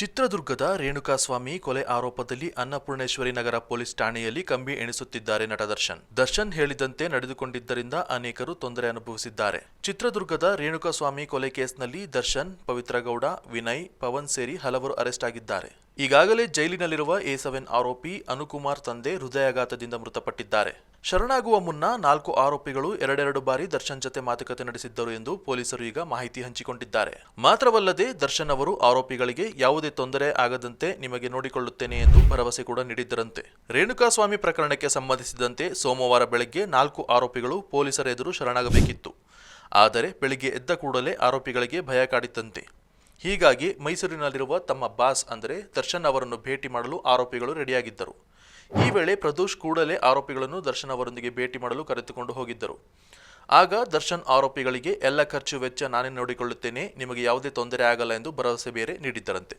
ಚಿತ್ರದುರ್ಗದ ರೇಣುಕಾಸ್ವಾಮಿ ಕೊಲೆ ಆರೋಪದಲ್ಲಿ ಅನ್ನಪೂರ್ಣೇಶ್ವರಿ ನಗರ ಪೊಲೀಸ್ ಠಾಣೆಯಲ್ಲಿ ಕಂಬಿ ಎಣಿಸುತ್ತಿದ್ದಾರೆ ನಟ ದರ್ಶನ್. ದರ್ಶನ್ ಹೇಳಿದಂತೆ ನಡೆದುಕೊಂಡಿದ್ದರಿಂದ ಅನೇಕರು ತೊಂದರೆ ಅನುಭವಿಸಿದ್ದಾರೆ. ಚಿತ್ರದುರ್ಗದ ರೇಣುಕಾಸ್ವಾಮಿ ಕೊಲೆ ಕೇಸ್ನಲ್ಲಿ ದರ್ಶನ್, ಪವಿತ್ರಗೌಡ, ವಿನಯ್, ಪವನ್ ಸೇರಿ ಹಲವರು ಅರೆಸ್ಟ್ ಆಗಿದ್ದಾರೆ. ಈಗಾಗಲೇ ಜೈಲಿನಲ್ಲಿರುವ ಎ ಸೆವೆನ್ ಆರೋಪಿ ಅನುಕುಮಾರ್ ತಂದೆ ಹೃದಯಾಘಾತದಿಂದ ಮೃತಪಟ್ಟಿದ್ದಾರೆ. ಶರಣಾಗುವ ಮುನ್ನ ನಾಲ್ಕು ಆರೋಪಿಗಳು ಎರಡೆರಡು ಬಾರಿ ದರ್ಶನ್ ಜತೆ ಮಾತುಕತೆ ನಡೆಸಿದ್ದರು ಎಂದು ಪೊಲೀಸರು ಈಗ ಮಾಹಿತಿ ಹಂಚಿಕೊಂಡಿದ್ದಾರೆ. ಮಾತ್ರವಲ್ಲದೆ ದರ್ಶನ್ ಅವರು ಆರೋಪಿಗಳಿಗೆ ಯಾವುದೇ ತೊಂದರೆ ಆಗದಂತೆ ನಿಮಗೆ ನೋಡಿಕೊಳ್ಳುತ್ತೇನೆ ಎಂದು ಭರವಸೆ ಕೂಡ ನೀಡಿದ್ದರಂತೆ. ರೇಣುಕಾಸ್ವಾಮಿ ಪ್ರಕರಣಕ್ಕೆ ಸಂಬಂಧಿಸಿದಂತೆ ಸೋಮವಾರ ಬೆಳಗ್ಗೆ ನಾಲ್ಕು ಆರೋಪಿಗಳು ಪೊಲೀಸರ ಎದುರು ಶರಣಾಗಬೇಕಿತ್ತು. ಆದರೆ ಬೆಳಿಗ್ಗೆ ಎದ್ದ ಕೂಡಲೇ ಆರೋಪಿಗಳಿಗೆ ಭಯ ಕಾಡಿತ್ತಂತೆ. ಹೀಗಾಗಿ ಮೈಸೂರಿನಲ್ಲಿರುವ ತಮ್ಮ ಬಾಸ್ ಅಂದರೆ ದರ್ಶನ್ ಅವರನ್ನು ಭೇಟಿ ಮಾಡಲು ಆರೋಪಿಗಳು ರೆಡಿಯಾಗಿದ್ದರು. ಈ ವೇಳೆ ಪ್ರದೋಷ್ ಕೂಡಲೇ ಆರೋಪಿಗಳನ್ನು ದರ್ಶನ್ ಅವರೊಂದಿಗೆ ಭೇಟಿ ಮಾಡಲು ಕರೆದುಕೊಂಡು ಹೋಗಿದ್ದರು. ಆಗ ದರ್ಶನ್ ಆರೋಪಿಗಳಿಗೆ, ಎಲ್ಲ ಖರ್ಚು ವೆಚ್ಚ ನಾನೇ ನೋಡಿಕೊಳ್ಳುತ್ತೇನೆ, ನಿಮಗೆ ಯಾವುದೇ ತೊಂದರೆ ಆಗಲ್ಲ ಎಂದು ಭರವಸೆ ಬೇರೆ ನೀಡಿದ್ದರಂತೆ.